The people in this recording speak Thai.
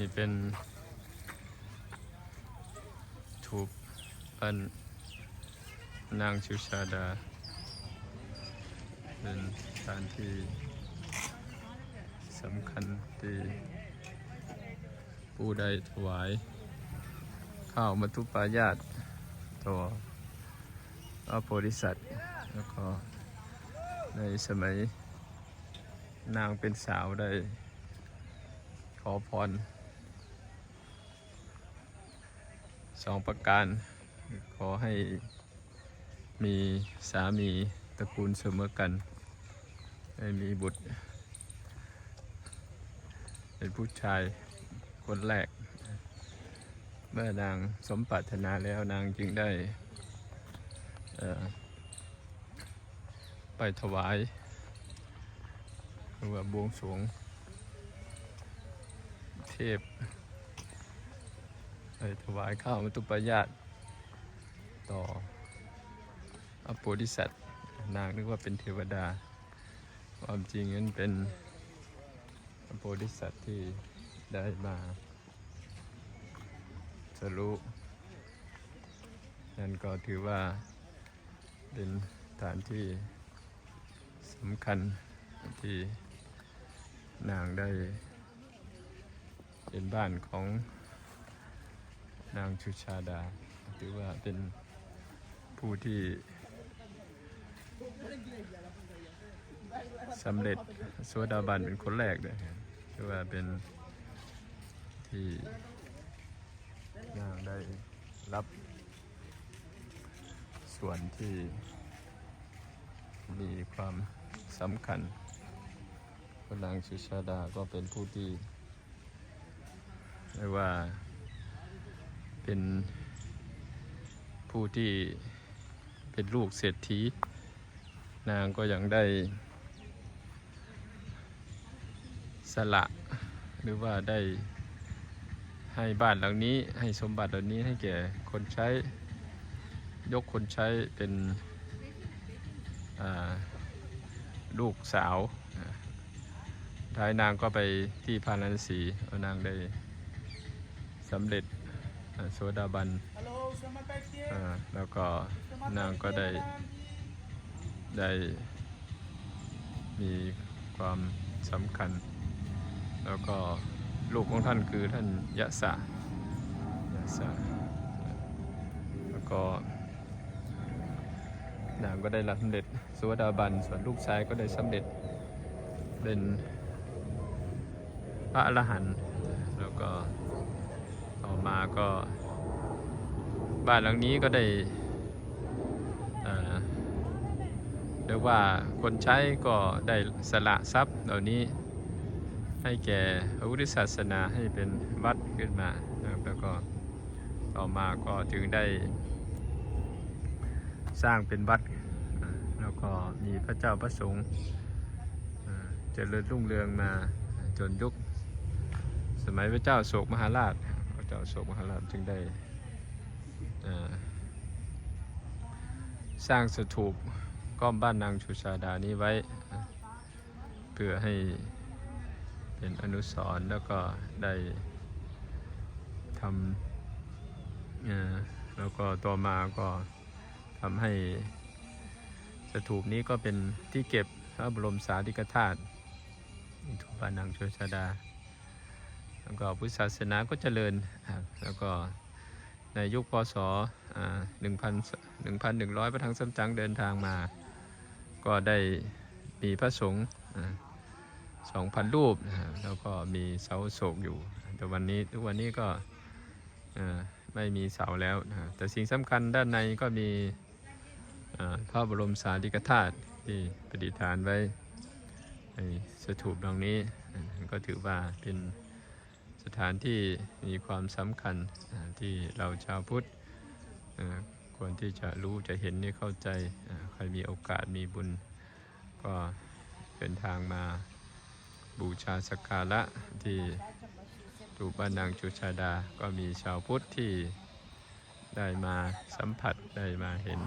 นี่เป็นทูปอันนางชิวชาดา เป็นสถานที่สำคัญที่ผู้ใดถวาย ข้าวมัทุปายาตต่อพระโพธิสัตว์ แล้วก็ในสมัยนางเป็นสาวได้ขอพร สองประการ ขอให้มีสามีตระกูลเสมอกัน ให้มีบุตร เป็นผู้ชายคนแรก เมื่อนางสมปรารถนาแล้วนางจึงได้ไปถวายหรือว่าบวงสรวงเทพ ไปถวายข้าวมัตุปายาตต่อพระโพธิสัตว์นางนึกว่าเป็นเทวดา ความจริงนั้นเป็นพระโพธิสัตว์ที่ได้มาสรุนั่นก็ถือว่าเป็นสถานที่สำคัญที่นางได้เป็นบ้านของ นางชุชาดาถือว่าเป็นผู้ที่สำเร็จโสดาบันเป็นคนแรกเลยถือว่าเป็นที่นางได้รับส่วนที่มีความสำคัญพนางชุชาดาก็เป็นผู้ที่เรียกว่า เป็นผู้ที่เป็นลูกเศรษฐี นางก็ยังได้ สละหรือว่าได้ให้บ้านหลังนี้ให้สมบัติเหล่านี้ให้แก่คนใช้ยกคนใช้เป็นลูกสาวท้ายนางก็ไปที่พาราณสีนางได้สำเร็จ โสดาบันแล้วก็นางก็ได้ได้มีความสำคัญ แล้วก็ลูกของท่านคือท่านยะสะยะสะแล้วก็นางก็ได้รับสำเร็จสวดาบัน ส่วนลูกชายก็ได้สำเร็จเป็นพระอรหันต์แล้วก็ ต่อมาก็ บ้านหลังนี้ก็ได้เรียกว่าคนใช้ก็ได้สละทรัพย์เหล่านี้ให้แก่พระพุทธศาสนาให้เป็นวัดขึ้นมานะครับแล้วก็ต่อมาก็ถึงได้ สร้างเป็นวัด แล้วก็มีพระเจ้าพระสงฆ์เจริญรุ่งเรืองมาจนยุค สมัยพระเจ้าโศกมหาราช เจ้าโศกมหาราชจึงได้สร้างสถูปก้อมบ้านนางชุชาดานี้ไว้ เพื่อให้เป็นอนุสรณ์แล้วก็ได้ทำแล้วก็ต่อมาก็ทำให้สถูปนี้ก็เป็นที่เก็บพระบรมสารีริกธาตุทุบ้านนางชุชาดา แล้วก็พุทธศาสนาก็เจริญครับแล้วก็ในยุคพศอ่า1,000 1,100 พระทังสัมจังเดินทางมา ก็ได้มีพระสงฆ์สองพันรูปนะฮะแล้วก็มีเสาโศกอยู่ แต่วันนี้ทุกวันนี้ก็ไม่มีเสาแล้ว แต่สิ่งสำคัญด้านในก็มีพ่อพระบรมสารีริกธาตุที่ประดิษฐานไว้ในสถูปตรงนี้ก็ถือว่าเป็น สถานที่มีความสำคัญที่เราชาวพุทธควรที่จะรู้จะเห็นนี่เข้าใจใครมีโอกาสมีบุญ ก็เป็นทางมาบูชาสักการะที่ตูปบ้านนางจุชาดาก็มีชาวพุทธที่ได้มาสัมผัสได้มาเห็น